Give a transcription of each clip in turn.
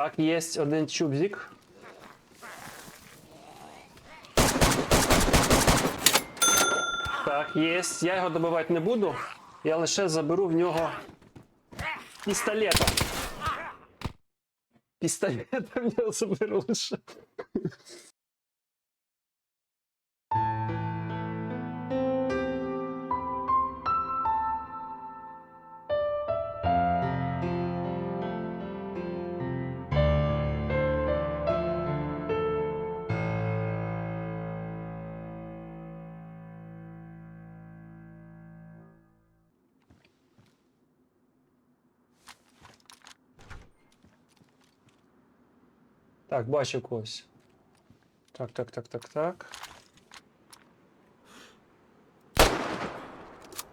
Так, є один чубзик. Так, є. Я його добивати не буду. Я лише заберу в нього пістолета. Пістолета в нього заберу лише. Так, бачу когось. Так, так, так, так, так.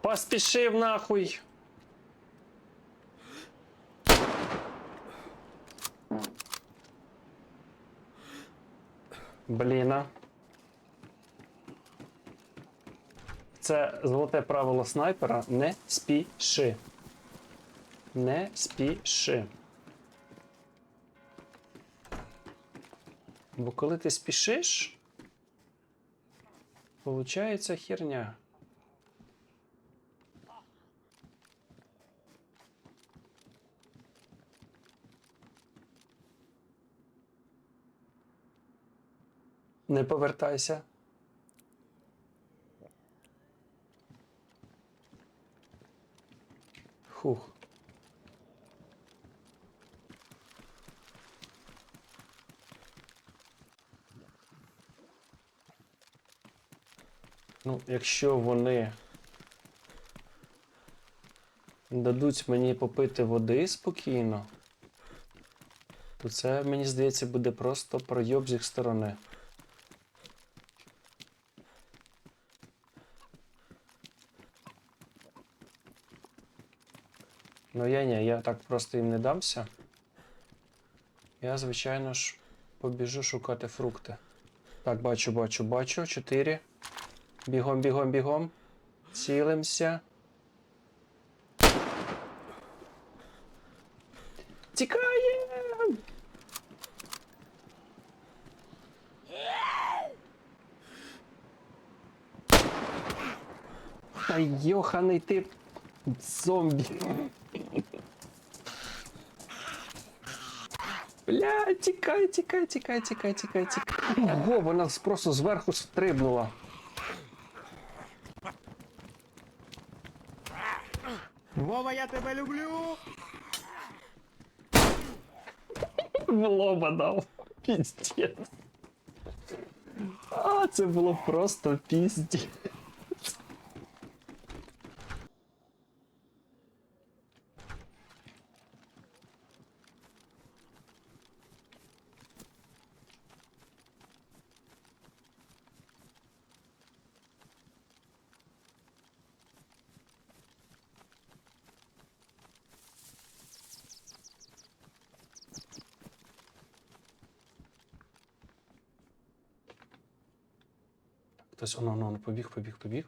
Поспішив нахуй. Бліна. Це золоте правило снайпера. Не спіши. Не спіши. Бо коли ти спішиш, получається херня. Не повертайся. Хух. Ну, якщо вони дадуть мені попити води спокійно, то це, мені здається, буде просто пройоб з їх сторони. Ну я ні, я так просто їм не дамся. Я, звичайно ж, побіжу шукати фрукти. Так, бачу, бачу, бачу. Чотири. Бігом, бігом, бігом. Цілимся. Тікаєм! Та йоханий ти зомбі. Бля, тікай, тікай, тікай, тікай, тікай, тікай. Ого, вона просто зверху стрибнула. Вова, я тебе люблю! В лоба дав. Піздець. А, це було просто піздець. Хтось оно, воно, побіг, побіг, побіг.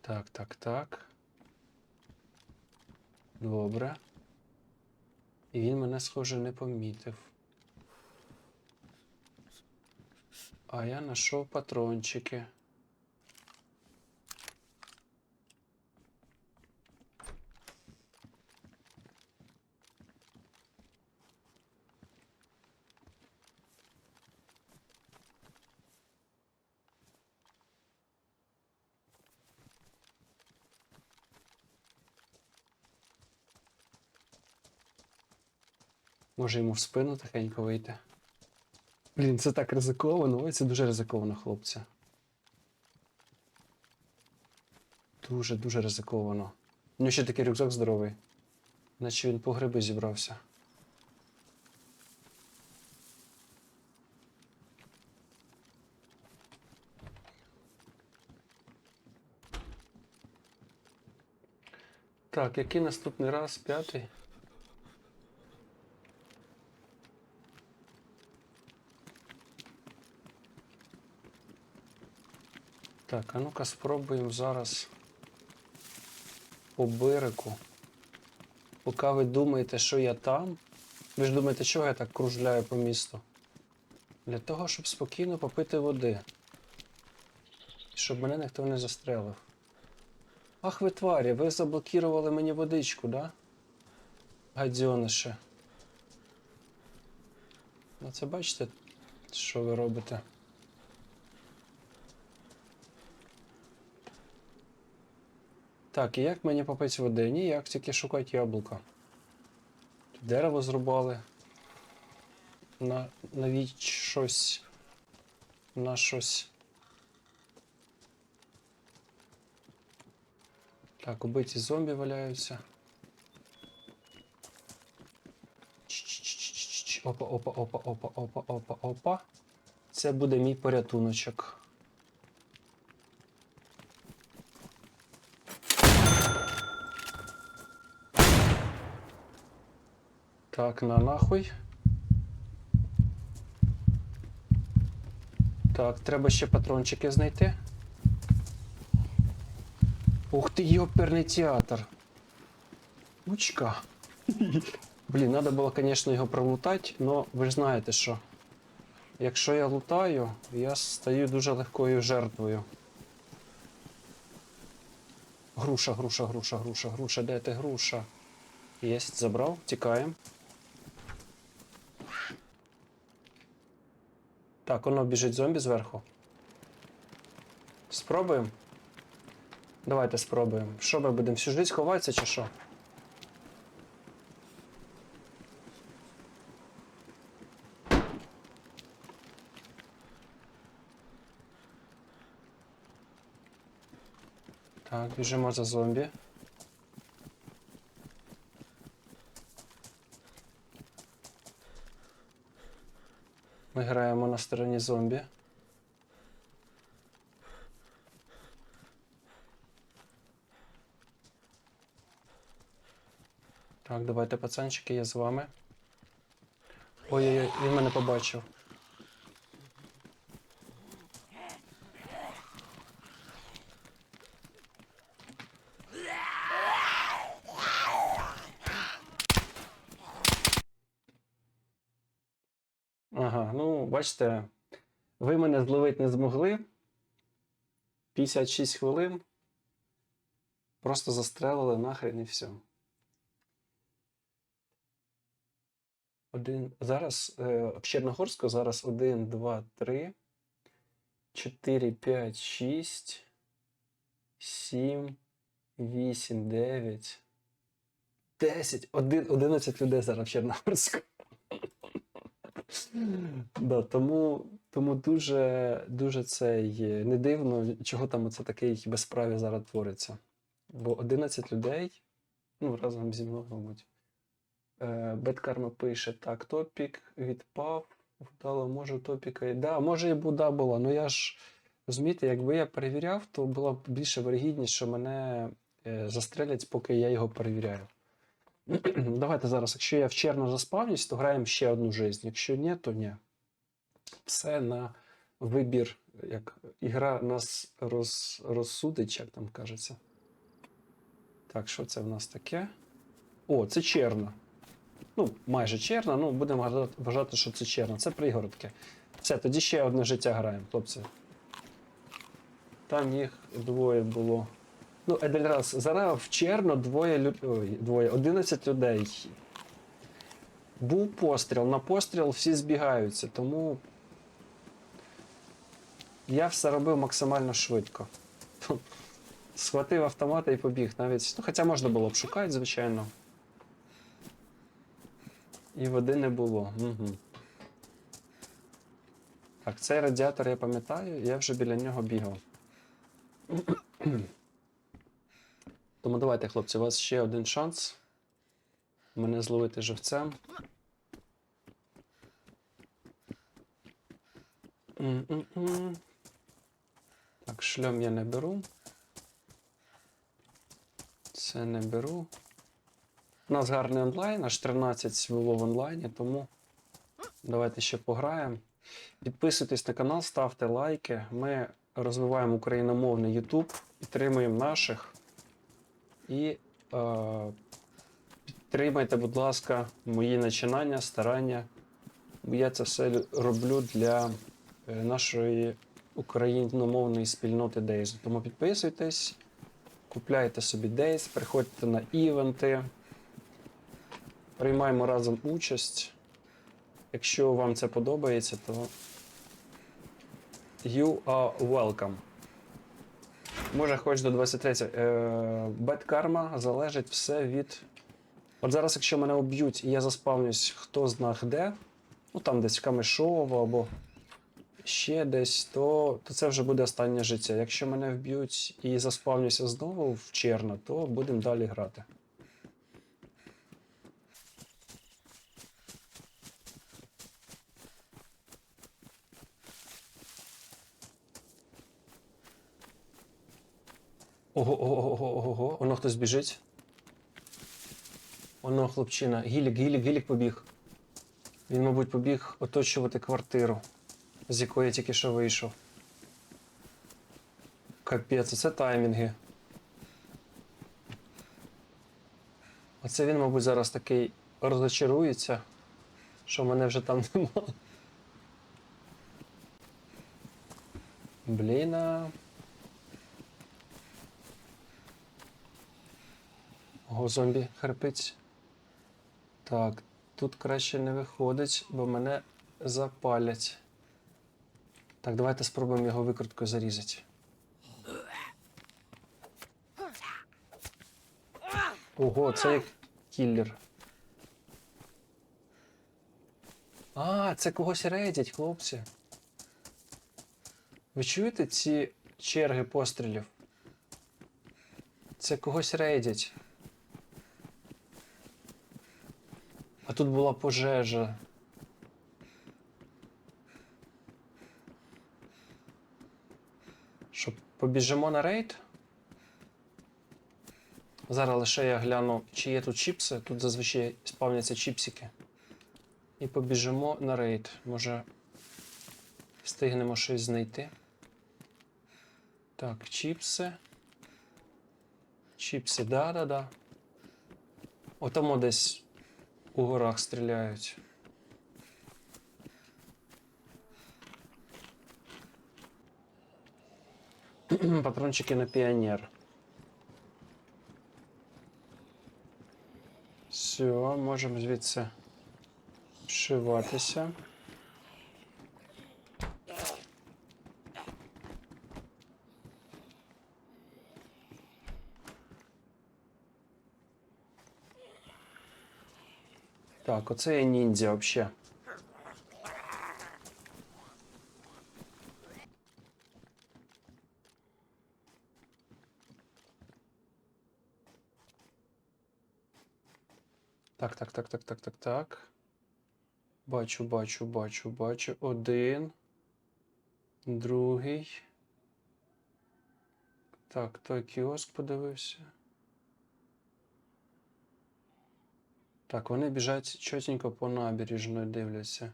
Так, так, так. Добре. І він мене, схоже, не помітив. А я знайшов патрончики. Може йому в спину тихенько вийти. Блін, це так ризиковано. Ой, це дуже ризиковано, хлопці. Дуже, дуже ризиковано. У нього ще такий рюкзак здоровий. Наче він по гриби зібрався. Так, який наступний раз? П'ятий? Так, а ну-ка спробуємо зараз по берегу. Поки ви думаєте, що я там, Ви ж думаєте, чого я так кружляю по місту? Для того, щоб спокійно попити води. Щоб мене ніхто не застрелив. Ах ви тварі, ви заблокували мені водичку, да? Гадзьонише. Ну це бачите, що ви робите? Так, і як мені попити води? Ніяк, тільки шукати яблука. Дерево зрубали. На, навіть щось. На щось. Так, убиті зомбі валяються. Опа, опа, опа, опа, опа, опа, опа. Це буде мій порятуночок. Так, на нахуй. Так, треба ще патрончики знайти. Ух ти, йоперний театр. Учка. Блін, треба було, звісно, його пролутати, але ви ж знаєте що. Якщо я лутаю, я стаю дуже легкою жертвою. Груша, груша, груша, груша, груша, де ти груша? Єсть, забрав, тікаємо. Так, воно біжить зомбі зверху. Спробуємо? Давайте спробуємо. Що ми будемо всю життя ховатися чи що? Так, біжимо за зомбі. Ми граємо на стороні зомбі. Так, давайте, пацанчики, я з вами. Ой-ой-ой, він мене побачив. Ага, ну, бачите, ви мене зловити не змогли. 56 хвилин. Просто застрелили нахрен і все. Один. Зараз е, в Черногорську зараз 1, 2, 3, 4, 5, 6, 7, 8, 9, 10, 1, 11 людей зараз в Черногорську. Да, тому, тому дуже, дуже це є не дивно, чого там оце таке безправ'я зараз твориться. Бо 11 людей, ну, разом зі мною, мабуть. Беткарма пише: так, топік відпав, вдало, може, топіка. Да, може і буда була. Ну я ж розумієте, якби я перевіряв, то була б більше вирогідність, що мене е, застрелять, поки я його перевіряю. Давайте зараз, якщо я в черно заспавнюсь, то граємо ще одну жизнь. Якщо ні, то ні. Все на вибір, як ігра нас роз, розсудить, як там кажеться. Так, що це в нас таке? О, це черна. Ну, майже черна, ну будемо вважати, що це черна. Це пригородки. Все, тоді ще одне життя граємо, хлопці. Там їх двоє було. Ну, один. Зараз в черно двоє лю... Ой, двоє, 11 людей. Був постріл. На постріл всі збігаються, тому я все робив максимально швидко. Схватив автомата і побіг навіть. Ну, хоча можна було б шукати, звичайно. І води не було. Угу. Так, цей радіатор я пам'ятаю, я вже біля нього бігав. Тому давайте, хлопці, у вас ще один шанс. Мене зловити живцем. М-м-м. Так, шльом я не беру. Це не беру. У нас гарний онлайн, аж 13 було в онлайні, тому давайте ще пограємо. Підписуйтесь на канал, ставте лайки. Ми розвиваємо україномовний YouTube, підтримуємо наших і е, підтримайте, будь ласка, мої начинання, старання. Я це все роблю для е, нашої україномовної спільноти Days. Тому підписуйтесь, купляйте собі Days, приходьте на івенти, приймаємо разом участь. Якщо вам це подобається, то you are welcome. Може, хоч до 23-го. Беткарма залежить все від. От зараз, якщо мене об'ють і я заспавнюсь, хто зна де, ну там десь в Камешово або ще десь, то, то це вже буде останнє життя. Якщо мене вб'ють і заспавнюся знову в черно, то будемо далі грати. Ого, ого, ого, ого, ого, воно хтось біжить. Воно хлопчина. Гілік, гілік, гілік побіг. Він, мабуть, побіг оточувати квартиру, з якої я тільки що вийшов. Капець, це таймінги. Оце він, мабуть, зараз такий розочарується, що мене вже там нема. Бліна. Ого, зомбі хрипить. Так, тут краще не виходить, бо мене запалять. Так, давайте спробуємо його викруткою зарізати. Ого, це як кіллер. А, це когось рейдять, хлопці. Ви чуєте ці черги пострілів? Це когось рейдять. Тут була пожежа. Що, побіжимо на рейд? Зараз лише я гляну, чи є тут чіпси. Тут зазвичай спавняться чіпсики. І побіжимо на рейд. Може встигнемо щось знайти. Так, чіпси. Чіпси, да-да-да. Отамо десь у горах стріляють. Патрончики на піонер. Все, можемо звідси вшиватися. Так, оце я ніндзя вообще. Так, так, так, так, так, так, так. Бачу, бачу, бачу, бачу. Один. Другий. Так, той кіоск подивився. Так, вони біжать чотенько по набережної дивляться.